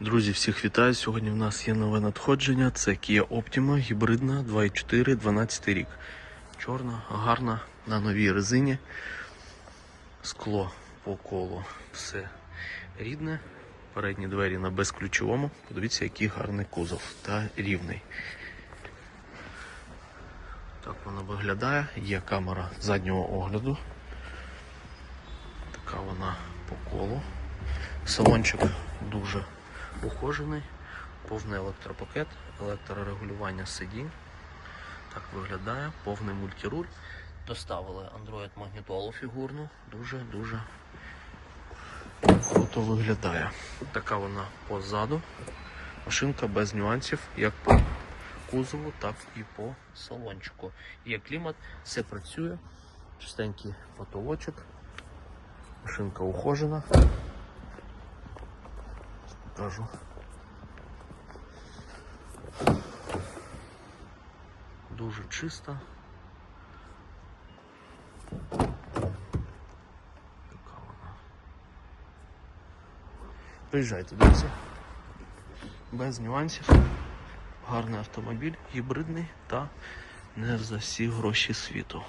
Друзі, всіх вітаю. Сьогодні в нас є нове надходження. Це Kia Optima гібридна 2.4 12 рік. Чорна, гарна, на новій резині. Скло по колу. Все рідне. Передні двері на безключовому. Подивіться, який гарний кузов та рівний. Так воно виглядає. Є камера заднього огляду. Така вона по колу. Салончик дуже ухожений, повний електропакет, електрорегулювання сидінь. Так виглядає, повний мультируль. Доставили Android магнітолу фігурну. Дуже-дуже круто виглядає. Така вона позаду. Машинка без нюансів, як по кузову, так і по салончику. Є клімат, все працює. Чистенький потолочок. Машинка ухожена. Покажу. Дуже чиста. Така вона. Приїжджайте, друзі. Без нюансів. Гарний автомобіль, гібридний та не за всі гроші світу.